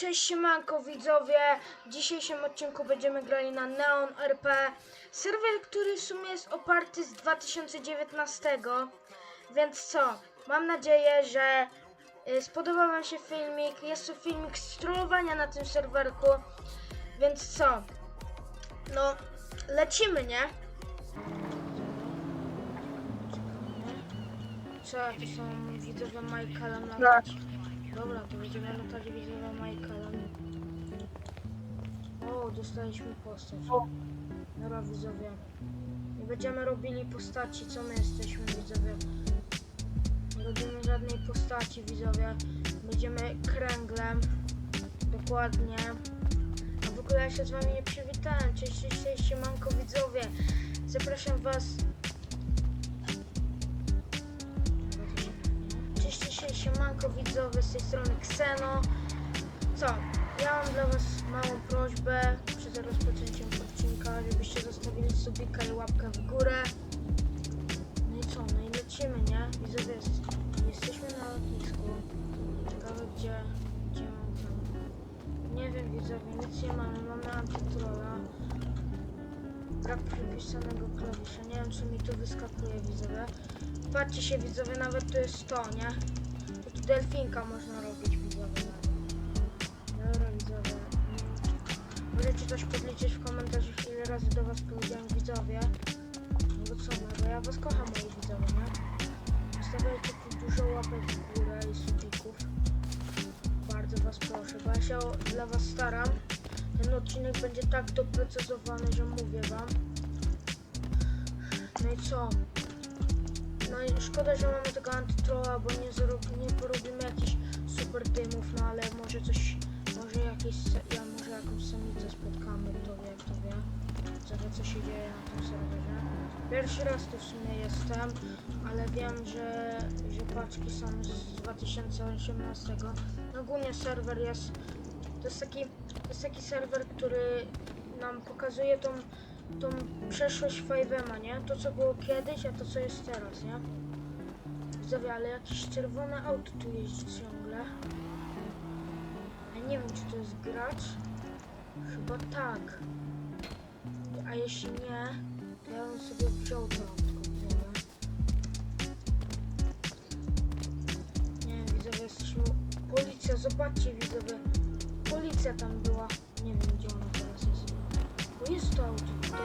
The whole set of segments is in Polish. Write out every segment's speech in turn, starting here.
Cześć siemanko widzowie, w dzisiejszym odcinku będziemy grali na Neon RP Serwer, który w sumie jest oparty z 2019 Więc co, mam nadzieję, że y, spodoba wam się filmik. Jest to filmik z trollowania na tym serwerku Więc co, no lecimy nie? Co, to są widzowie Michaela na Dobra, to będziemy latali widzowie Michaela. O, dostaliśmy postać. Dobra widzowie. Nie będziemy robili postaci, co my jesteśmy widzowie. Nie robimy żadnej postaci widzowie. Będziemy kręglem. Dokładnie. A w ogóle ja się z wami nie przywitałem. Cześć, cześć, cześć, siemanko widzowie. Zapraszam was Cześć, cześć, cześć, siemanko widzowie, z tej strony Kseno. Co, ja mam dla was małą prośbę przed rozpoczęciem odcinka, żebyście zostawili subika i łapkę w górę. No i co, no i lecimy, nie? Widzowie, jest, jesteśmy na lotnisku. Ciekawe gdzie, gdzie mam tam. Nie wiem widzowie, nic nie mamy, mamy antytrola. Brak przypisanego klawisza, nie wiem czy mi tu wyskakuje widzowie. Patrzcie się widzowie, nawet tu jest to, nie? Tu delfinka można Możecie coś podliczyć w komentarzach ile razy do was powiedziałem widzowie. No bo co, no bo ja was kocham moi widzowie, nie? Zostawiajcie tu dużo łapek w górę i subików. Bardzo was proszę, bo ja się dla was staram. Ten odcinek będzie tak doprecyzowany, że mówię wam. No i co? No i szkoda, że mamy tego antytrolla, bo nie, zarob- nie porobimy jakichś super dymów, no ale może coś, może jakieś, ja może jakąś samicę spotkamy, kto wie, kto wie. Zobaczę co się dzieje na tym serwerze. Pierwszy raz tu w sumie jestem, ale wiem, że, że paczki są z 2018. No ogólnie serwer jest, to jest taki, to jest taki serwer, który nam pokazuje tą tą przeszłość 5 nie? To co było kiedyś, a to co jest teraz, nie? Widzowie, ale jakieś czerwone auto tu jeździ ciągle. Ja nie wiem, czy to jest gracz. Chyba tak. A jeśli nie, to ja bym sobie wziął to. Nie wiem, widzowie, jesteśmy... Policja, zobaczcie, widzowie. Policja tam była. Nie wiem, gdzie ona teraz jest. Bo jest to auto tutaj.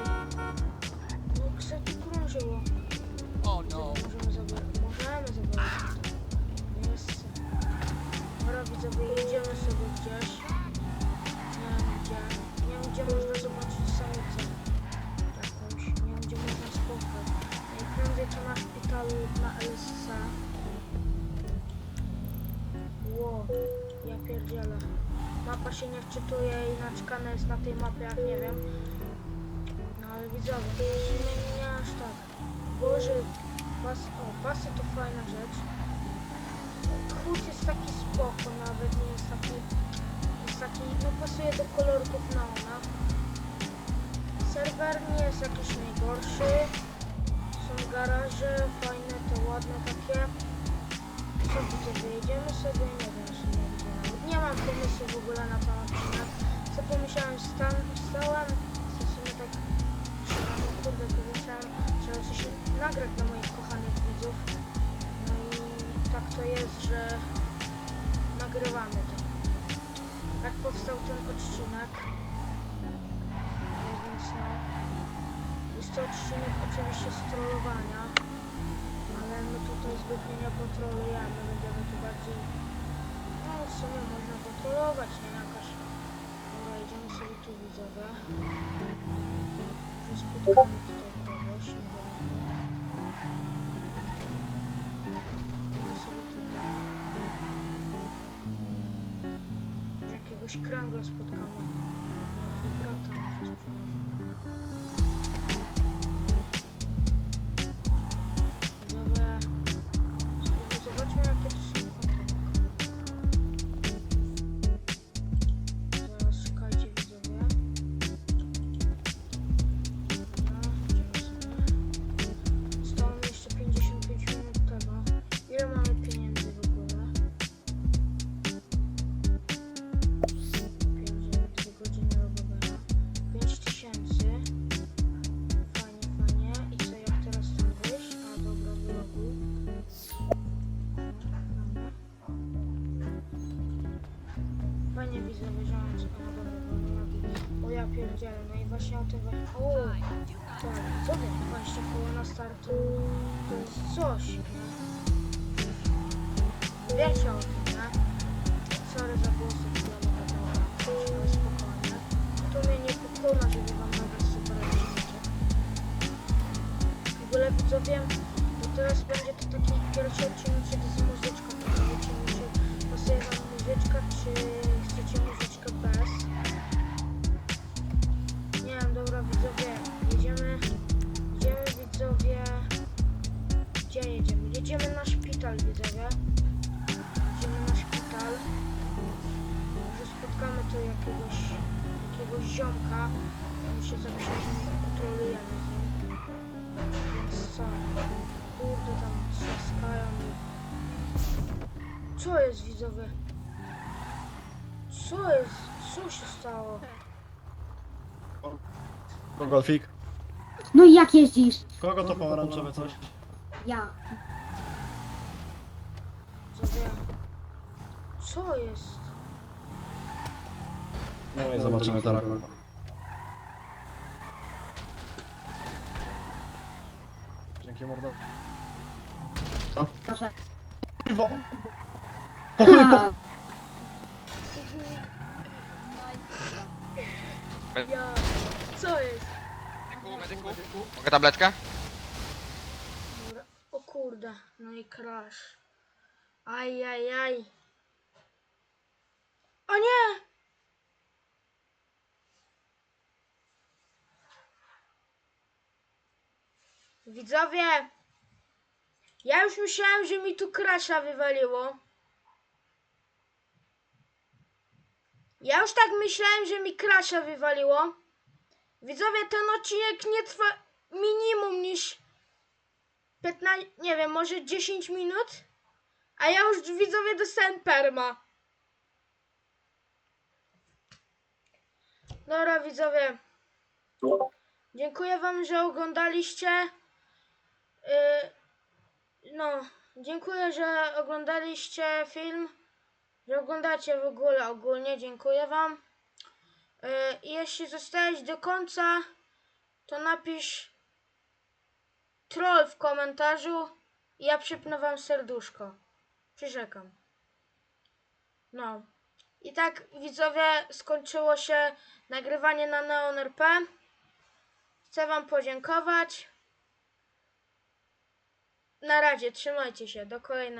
No, ksety krążyło. Oh No. no. Możemy zabrać. Możemy zabrać. Jest. Dobra, widzowie, jedziemy sobie gdzieś. Nie wiem gdzie. Można zobaczyć samicę. Jakąś. Nie wiem, gdzie można spotkać. Najprędzej to na szpitalu na LSC. Ło, ja pierdzielę. Mapa się nie wczytuje i naczkane jest na tej mapie, jak nie wiem. No ale widzowie, sumie nie aż tak. Boże, pas, o, pasy to fajna rzecz. Chód jest taki spoko nawet, nie jest taki, taki, no pasuje do kolorków neona. Serwer nie jest jakiś najgorszy. Są garaże, fajne, te ładne takie. Co widzowie, jedziemy sobie, nie wiem, czy nie gdzie. Nie mam pomysłu w ogóle na ten odcinek. Co pomyślałem, stan, stałem, w sumie tak no kurde, pomyślałem, że coś nagrać dla moich kochanych widzów. No i tak to jest, że nagrywamy No Więc no. Jest to odcinek oczywiście z trollowania, ale my tutaj zbytnio nie kontrolujemy. Będziemy tu bardziej. No w sumie można kontrolować, nie jakaś. Dobra, idziemy sobie tu widzowie. Że spotkamy tutaj Kręgla spotkamy. Brata fajnie widzę wieżączkę, no dobra, dobra, o ja pierdzielę, no i właśnie o tym właśnie, o, tak, co wy, właśnie koło na startu, to jest coś, nie? Wiecie o tym, nie? Sorry za głosy, chwilę, ale spokojnie. To mnie nie pokona, żeby wam nagrać super odcinki. W ogóle widzowie, bo teraz będzie to taki pierwszy odcinek z muzyczką, to wiecie, czy pasuje wam muzyczka, czy chcecie muzyczkę bez. Nie wiem, dobra widzowie, jedziemy, jedziemy widzowie, gdzie jedziemy? Jedziemy na szpital widzowie, jedziemy na szpital, może spotkamy tu jakiegoś, jakiegoś ziomka, my się zaprzyjaźnimy, kontrolujemy z więc co, kurde tam trzaskają. Co jest widzowie? Co jest? Co się stało? Golfik. No i jak jeździsz? Kogo to pomarańczowe coś? Ja. Widzowie, co jest? No i zobaczymy teraz. Dzięki mordo. Proszę. Kurwa! A, Ja... Co jest? Medyku, medyku. Mogę tabletkę? Dobra. O kurde, no i crash. Aj, aj, aj. O nie! Widzowie, ja już myślałem, że mi tu crasha wywaliło. Ja już tak myślałem, że mi crasha wywaliło. Widzowie, ten odcinek nie trwa minimum niż 15, nie wiem, może 10 minut, a ja już widzowie dostałem perma. Dobra, widzowie. Dziękuję wam, że oglądaliście. Yy, no, dziękuję, że oglądaliście film. Że oglądacie w ogóle ogólnie. Dziękuję wam. I jeśli zostałeś do końca, to napisz troll w komentarzu i ja przypnę wam serduszko. Przyrzekam. No. I tak widzowie skończyło się nagrywanie na Neon RP. Chcę wam podziękować. Na razie, trzymajcie się. Do kolejnego.